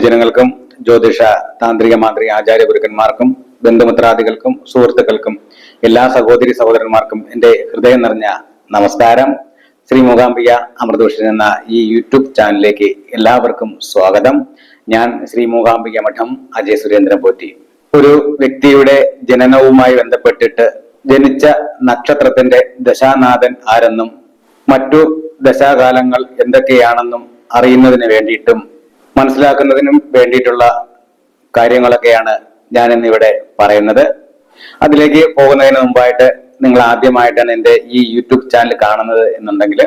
ഗുരുജനങ്ങൾക്കും ജ്യോതിഷ താന്ത്രിക മാന്ത്രിക ആചാര്യ ഗുരുക്കന്മാർക്കും ബന്ധുമിത്രാദികൾക്കും സുഹൃത്തുക്കൾക്കും എല്ലാ സഹോദരി സഹോദരന്മാർക്കും എന്റെ ഹൃദയം നിറഞ്ഞ നമസ്കാരം. ശ്രീ മൂകാംബിക അമൃതോഷൻ എന്ന ഈ യൂട്യൂബ് ചാനലിലേക്ക് എല്ലാവർക്കും സ്വാഗതം. ഞാൻ ശ്രീ മൂകാംബിക മഠം അജയ് സുരേന്ദ്രൻ പോറ്റി. ഒരു വ്യക്തിയുടെ ജനനവുമായി ബന്ധപ്പെട്ടിട്ട് ജനിച്ച നക്ഷത്രത്തിന്റെ ദശാനാഥൻ ആരെന്നും മറ്റു ദശാകാലങ്ങൾ എന്തൊക്കെയാണെന്നും അറിയുന്നതിന് വേണ്ടിയിട്ടും മനസ്സിലാക്കുന്നതിനും വേണ്ടിയിട്ടുള്ള കാര്യങ്ങളൊക്കെയാണ് ഞാൻ ഇന്നിവിടെ പറയുന്നത്. അതിലേക്ക് പോകുന്നതിന് മുമ്പായിട്ട് നിങ്ങൾ ആദ്യമായിട്ടാണ് എന്റെ ഈ യൂട്യൂബ് ചാനൽ കാണുന്നത് എന്നുണ്ടെങ്കിൽ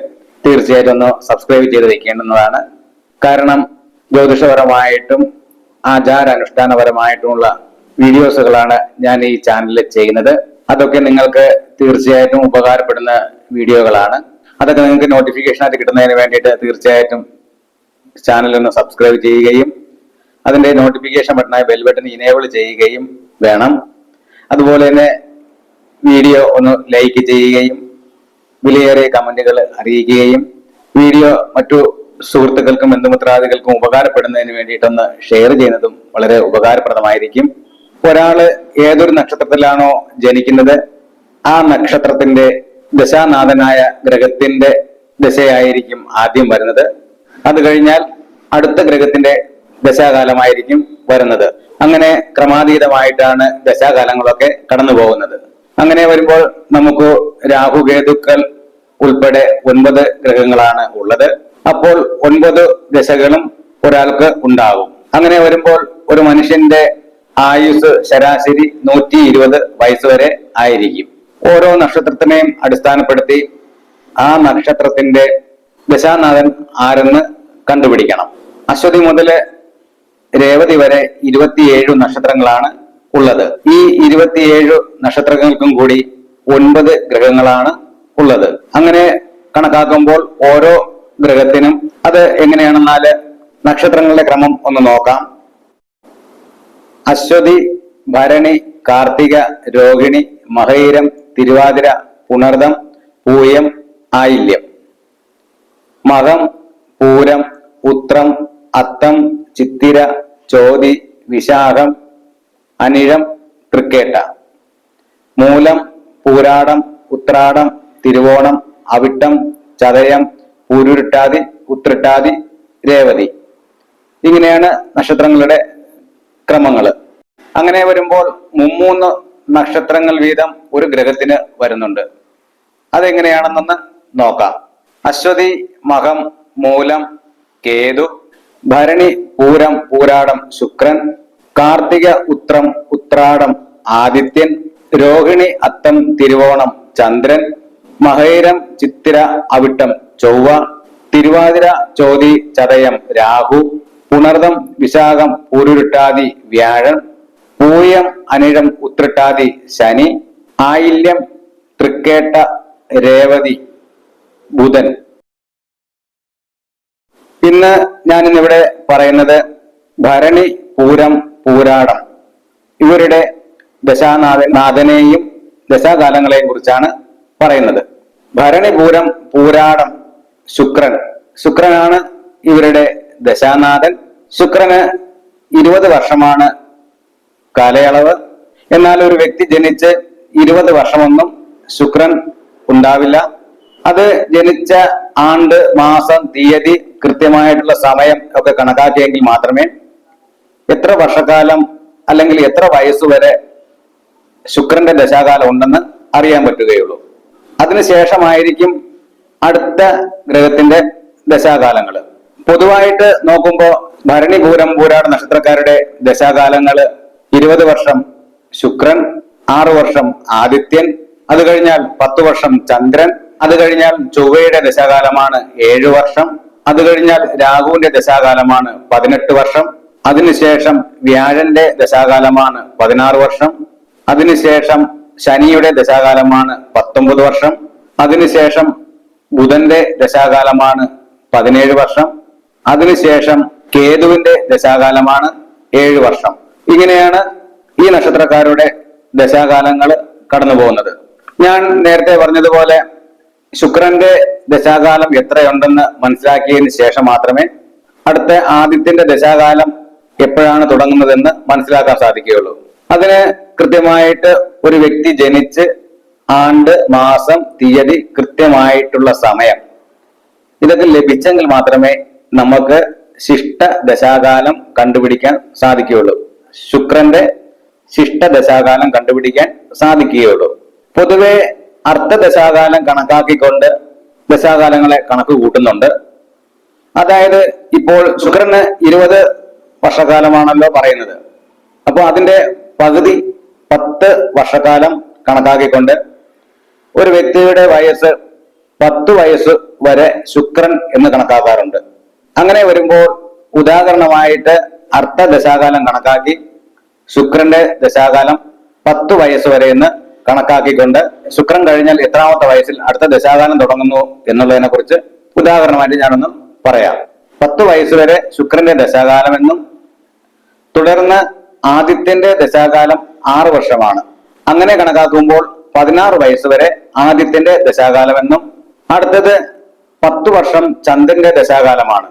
തീർച്ചയായിട്ടും ഒന്ന് സബ്സ്ക്രൈബ് ചെയ്ത് വെക്കേണ്ടുന്നതാണ്. കാരണം ജ്യോതിഷപരമായിട്ടും ആചാരാനുഷ്ഠാനപരമായിട്ടുമുള്ള വീഡിയോസുകളാണ് ഞാൻ ഈ ചാനലിൽ ചെയ്യുന്നത്. അതൊക്കെ നിങ്ങൾക്ക് തീർച്ചയായിട്ടും ഉപകാരപ്പെടുന്ന വീഡിയോകളാണ്. അതൊക്കെ നിങ്ങൾക്ക് നോട്ടിഫിക്കേഷൻ ആയിട്ട് കിട്ടുന്നതിന് വേണ്ടിയിട്ട് തീർച്ചയായിട്ടും ചാനൽ ഒന്ന് സബ്സ്ക്രൈബ് ചെയ്യുകയും അതിന്റെ നോട്ടിഫിക്കേഷൻ ബട്ടണായ ബെൽ ബട്ടൺ ഇനേബിൾ ചെയ്യുകയും വേണം. അതുപോലെ തന്നെ വീഡിയോ ഒന്ന് ലൈക്ക് ചെയ്യുകയും വിലയേറിയ കമന്റുകൾ അറിയിക്കുകയും വീഡിയോ മറ്റു സുഹൃത്തുക്കൾക്കും ബന്ധുമിത്രാദികൾക്കും ഉപകാരപ്പെടുന്നതിന് വേണ്ടിയിട്ടൊന്ന് ഷെയർ ചെയ്യുന്നതും വളരെ ഉപകാരപ്രദമായിരിക്കും. ഒരാൾ ഏതൊരു നക്ഷത്രത്തിലാണോ ജനിക്കുന്നത്? ആ നക്ഷത്രത്തിന്റെ ദശാനാഥനായ ഗ്രഹത്തിന്റെ ദശയായിരിക്കും ആദ്യം വരുന്നത്. അത് കഴിഞ്ഞാൽ അടുത്ത ഗ്രഹത്തിന്റെ ദശാകാലമായിരിക്കും വരുന്നത്. അങ്ങനെ ക്രമാതീതമായിട്ടാണ് ദശാകാലങ്ങളൊക്കെ കടന്നു പോകുന്നത്. അങ്ങനെ വരുമ്പോൾ നമുക്ക് രാഹുകേതുക്കൾ ഉൾപ്പെടെ ഒൻപത് ഗ്രഹങ്ങളാണ് ഉള്ളത്. അപ്പോൾ ഒൻപത് ദശകളും ഒരാൾക്ക് ഉണ്ടാകും. അങ്ങനെ വരുമ്പോൾ ഒരു മനുഷ്യന്റെ ആയുസ് ശരാശരി നൂറ്റി ഇരുപത് വയസ്സ് വരെ ആയിരിക്കും. ഓരോ നക്ഷത്രത്തിനെയും അടിസ്ഥാനപ്പെടുത്തി ആ നക്ഷത്രത്തിന്റെ ദശാനാഥൻ ആരെന്ന് കണ്ടുപിടിക്കണം. അശ്വതി മുതൽ രേവതി വരെ ഇരുപത്തിയേഴ് നക്ഷത്രങ്ങളാണ് ഉള്ളത്. ഈ ഇരുപത്തിയേഴ് നക്ഷത്രങ്ങൾക്കും കൂടി ഒൻപത് ഗ്രഹങ്ങളാണ് ഉള്ളത്. അങ്ങനെ കണക്കാക്കുമ്പോൾ ഓരോ ഗ്രഹത്തിനും അത് എങ്ങനെയാണെന്നാൽ നക്ഷത്രങ്ങളുടെ ക്രമം ഒന്ന് നോക്കാം. അശ്വതി ഭരണി കാർത്തിക രോഹിണി മഹൈരം തിരുവാതിര പുണർദം പൂയം ആയില്യം. മകം പൂരം ഉത്രം അത്തം ചിത്തിര ചോതി വിശാഖം അനിഴം തൃക്കേട്ട മൂലം പൂരാടം ഉത്രാടം തിരുവോണം അവിട്ടം ചതയം പൂരുരുട്ടാതി ഉത്രട്ടാതി രേവതി. ഇങ്ങനെയാണ് നക്ഷത്രങ്ങളുടെ ക്രമങ്ങൾ അങ്ങനെ വരുമ്പോൾ മുമ്മൂന്ന് നക്ഷത്രങ്ങൾ വീതം ഒരു ഗ്രഹത്തിന് വരുന്നുണ്ട്. അതെങ്ങനെയാണെന്നൊന്ന് നോക്കാം. അശ്വതി മകം മൂലം കേതു ഭരണി പൂരം പൂരാടം ശുക്രൻ കാർത്തിക ഉത്രം ഉത്രാടം ആദിത്യൻ രോഹിണി അത്തം തിരുവോണം ചന്ദ്രൻ മഹേരം ചിത്തിര അവിട്ടം ചൊവ്വ തിരുവാതിര ചോതി ചതയം രാഹു പുണർദം വിശാഖം പൂരുരുട്ടാതി വ്യാഴൻ പൂയം അനിഴം ഉത്രട്ടാതി ശനി ആയില്യം തൃക്കേട്ട രേവതി ബുധൻ. ഇന്ന് ഞാൻ ഇന്നിവിടെ പറയുന്നത് ഭരണി പൂരം പൂരാടം. ഇവരുടെ ദശാനാഥ നാഥനെയും ദശാകാലങ്ങളെയും കുറിച്ചാണ് പറയുന്നത്. ഭരണി പൂരം പൂരാടം ശുക്രൻ. ശുക്രനാണ് ഇവരുടെ ദശാനാഥൻ. ശുക്രന് ഇരുപത് വർഷമാണ് കാലയളവ്. എന്നാൽ ഒരു വ്യക്തി ജനിച്ച് ഇരുപത് വർഷമൊന്നും ശുക്രൻ ഉണ്ടാവില്ല. അത് ജനിച്ച ആണ്ട് മാസം തീയതി കൃത്യമായിട്ടുള്ള സമയം ഒക്കെ കണക്കാക്കിയെങ്കിൽ മാത്രമേ എത്ര വർഷക്കാലം അല്ലെങ്കിൽ എത്ര വയസ്സുവരെ ശുക്രന്റെ ദശാകാലം ഉണ്ടെന്ന് അറിയാൻ പറ്റുകയുള്ളൂ. അതിനുശേഷമായിരിക്കും അടുത്ത ഗ്രഹത്തിന്റെ ദശാകാലങ്ങൾ പൊതുവായിട്ട് നോക്കുമ്പോൾ ഭരണി പൂരം പൂരാട നക്ഷത്രക്കാരുടെ ദശാകാലങ്ങൾ ഇരുപത് വർഷം ശുക്രൻ ആറു വർഷം ആദിത്യൻ അത് കഴിഞ്ഞാൽ പത്തു വർഷം ചന്ദ്രൻ അത് കഴിഞ്ഞാൽ ചൊവ്വയുടെ ദശാകാലമാണ് ഏഴു വർഷം അത് കഴിഞ്ഞാൽ രാഹുവിന്റെ ദശാകാലമാണ് പതിനെട്ട് വർഷം. അതിനുശേഷം വ്യാഴന്റെ ദശാകാലമാണ് പതിനാറ് വർഷം. അതിനുശേഷം ശനിയുടെ ദശാകാലമാണ് പത്തൊമ്പത് വർഷം. അതിനുശേഷം ബുധന്റെ ദശാകാലമാണ് പതിനേഴ് വർഷം. അതിനുശേഷം കേതുവിന്റെ ദശാകാലമാണ് ഏഴ് വർഷം. ഇങ്ങനെയാണ് ഈ നക്ഷത്രക്കാരുടെ ദശാകാലങ്ങൾ കടന്നു പോകുന്നത് ഞാൻ നേരത്തെ പറഞ്ഞതുപോലെ ശുക്രന്റെ ദശാകാലം എത്രയുണ്ടെന്ന് മനസ്സിലാക്കിയതിന് ശേഷം മാത്രമേ അടുത്ത ആദിത്യന്റെ ദശാകാലം എപ്പോഴാണ് തുടങ്ങുന്നതെന്ന് മനസ്സിലാക്കാൻ സാധിക്കുകയുള്ളൂ. അതിന് കൃത്യമായിട്ട് ഒരു വ്യക്തി ജനിച്ച് ആണ്ട് മാസം തീയതി കൃത്യമായിട്ടുള്ള സമയം. ഇതൊക്കെ ലഭിച്ചെങ്കിൽ മാത്രമേ നമുക്ക് ശിഷ്ട ദശാകാലം കണ്ടുപിടിക്കാൻ സാധിക്കുകയുള്ളൂ. ശുക്രന്റെ ശിഷ്ട ദശാകാലം കണ്ടുപിടിക്കാൻ സാധിക്കുകയുള്ളൂ. പൊതുവെ അർത്ഥദശാകാലം കണക്കാക്കിക്കൊണ്ട് ദശാകാലങ്ങളെ കണക്ക് കൂട്ടുന്നുണ്ട്. അതായത് ഇപ്പോൾ ശുക്രന് ഇരുപത് വർഷക്കാലമാണല്ലോ പറയുന്നത്. അപ്പോൾ അതിന്റെ പകുതി പത്ത് വർഷക്കാലം കണക്കാക്കിക്കൊണ്ട് ഒരു വ്യക്തിയുടെ വയസ്സ് പത്ത് വയസ്സ് വരെ ശുക്രൻ എന്ന് കണക്കാക്കാറുണ്ട്. അങ്ങനെ വരുമ്പോൾ ഉദാഹരണമായിട്ട് അർദ്ധ ദശാകാലം കണക്കാക്കി ശുക്രന്റെ ദശാകാലം പത്ത് വയസ്സ് വരെ എന്ന് കണക്കാക്കിക്കൊണ്ട് ശുക്രൻ കഴിഞ്ഞാൽ എത്രാമത്തെ വയസ്സിൽ അടുത്ത ദശാകാലം തുടങ്ങുന്നു എന്നുള്ളതിനെ കുറിച്ച് ഉദാഹരണമായിട്ട് ഞാനൊന്ന് പറയാം. പത്ത് വയസ്സ് വരെ ശുക്രന്റെ ദശാകാലമെന്നും തുടർന്ന് ആദിത്യന്റെ ദശാകാലം ആറ് വർഷമാണ്. അങ്ങനെ കണക്കാക്കുമ്പോൾ പതിനാറ് വയസ്സ് വരെ ആദിത്യന്റെ ദശാകാലമെന്നും അടുത്തത് പത്തു വർഷം ചന്ദ്രന്റെ ദശാകാലമാണ്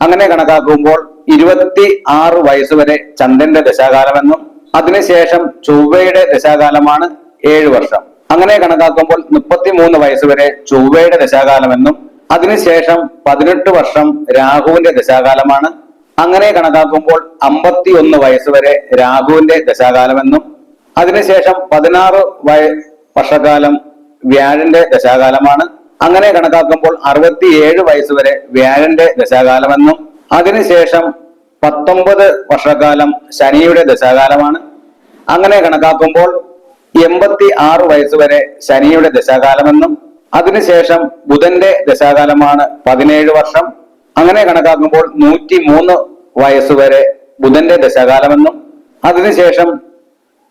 അങ്ങനെ കണക്കാക്കുമ്പോൾ ഇരുപത്തി ആറ് വയസ്സുവരെ ചന്ദ്രന്റെ ദശാകാലമെന്നും അതിനുശേഷം ചൊവ്വയുടെ ദശാകാലമാണ് ഏഴ് വർഷം. അങ്ങനെ കണക്കാക്കുമ്പോൾ മുപ്പത്തി മൂന്ന് വയസ്സ് വരെ ചൊവ്വയുടെ ദശാകാലമെന്നും അതിനുശേഷം പതിനെട്ട് വർഷം രാഹുവിന്റെ ദശാകാലമാണ്. അങ്ങനെ കണക്കാക്കുമ്പോൾ അമ്പത്തി ഒന്ന് വയസ്സ് വരെ രാഹുവിന്റെ ദശാകാലമെന്നും അതിനുശേഷം പതിനാറ് വയ വർഷക്കാലം വ്യാഴന്റെ ദശാകാലമാണ്. അങ്ങനെ കണക്കാക്കുമ്പോൾ അറുപത്തിയേഴ് വയസ്സ് വരെ വ്യാഴന്റെ ദശാകാലമെന്നും അതിനുശേഷം പത്തൊമ്പത് വർഷക്കാലം ശനിയുടെ ദശാകാലമാണ്. അങ്ങനെ കണക്കാക്കുമ്പോൾ എൺപത്തി ആറ് വയസ്സ് വരെ ശനിയുടെ ദശാകാലമെന്നും അതിനുശേഷം ബുധന്റെ ദശാകാലമാണ് പതിനേഴ് വർഷം. അങ്ങനെ കണക്കാക്കുമ്പോൾ നൂറ്റി മൂന്ന് വയസ്സ് വരെ ബുധന്റെ ദശാകാലമെന്നും അതിനുശേഷം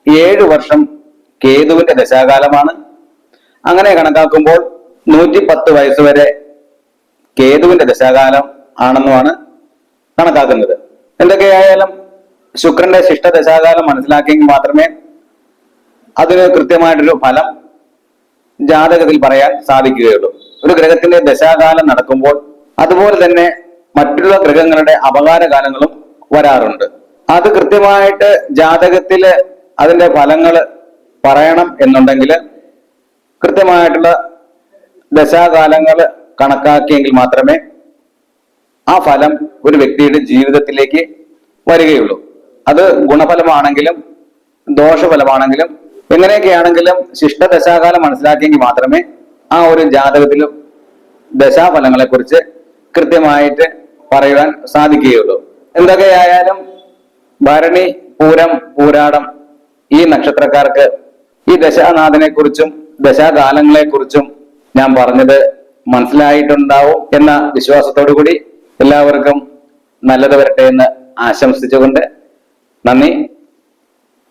ഏഴ് വർഷം കേതുവിന്റെ ദശാകാലമാണ്. അങ്ങനെ കണക്കാക്കുമ്പോൾ നൂറ്റി പത്ത് വയസ്സുവരെ കേതുവിന്റെ ദശാകാലം ആണെന്നുമാണ് കണക്കാക്കുന്നത്. എന്തൊക്കെയായാലും ശുക്രന്റെ ശിഷ്ട ദശാകാലം മനസ്സിലാക്കിയെങ്കിൽ മാത്രമേ അതിന് കൃത്യമായിട്ടൊരു ഫലം ജാതകത്തിൽ പറയാൻ സാധിക്കുകയുള്ളൂ. ഒരു ഗ്രഹത്തിന്റെ ദശാകാലം നടക്കുമ്പോൾ അതുപോലെ തന്നെ മറ്റുള്ള ഗ്രഹങ്ങളുടെ അപകാരകാലങ്ങളും വരാറുണ്ട്. അത് കൃത്യമായിട്ട് ജാതകത്തിൽ അതിന്റെ ഫലങ്ങൾ പറയണം എന്നുണ്ടെങ്കിൽ കൃത്യമായിട്ടുള്ള ദശാകാലങ്ങൾ കണക്കാക്കിയെങ്കിൽ മാത്രമേ ആ ഫലം ഒരു വ്യക്തിയുടെ ജീവിതത്തിലേക്ക് വരികയുള്ളൂ. അത് ഗുണഫലമാണെങ്കിലും ദോഷഫലമാണെങ്കിലും എങ്ങനെയൊക്കെയാണെങ്കിലും ശിഷ്ടദശാകാലം മനസ്സിലാക്കിയെങ്കിൽ മാത്രമേ ആ ഒരു ജാതകത്തിലും ദശാഫലങ്ങളെ കുറിച്ച് കൃത്യമായിട്ട് പറയുവാൻ സാധിക്കുകയുള്ളൂ. എന്തൊക്കെയായാലും ഭരണി പൂരം പൂരാടം ഈ നക്ഷത്രക്കാർക്ക് ഈ ദശാനാഥനെ കുറിച്ചും ദശാകാലങ്ങളെ കുറിച്ചും ഞാൻ പറഞ്ഞത് മനസ്സിലായിട്ടുണ്ടാവും എന്ന വിശ്വാസത്തോടു കൂടി എല്ലാവർക്കും നല്ലത് വരട്ടെ എന്ന് ആശംസിച്ചുകൊണ്ട് നന്ദി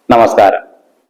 നമസ്കാരം.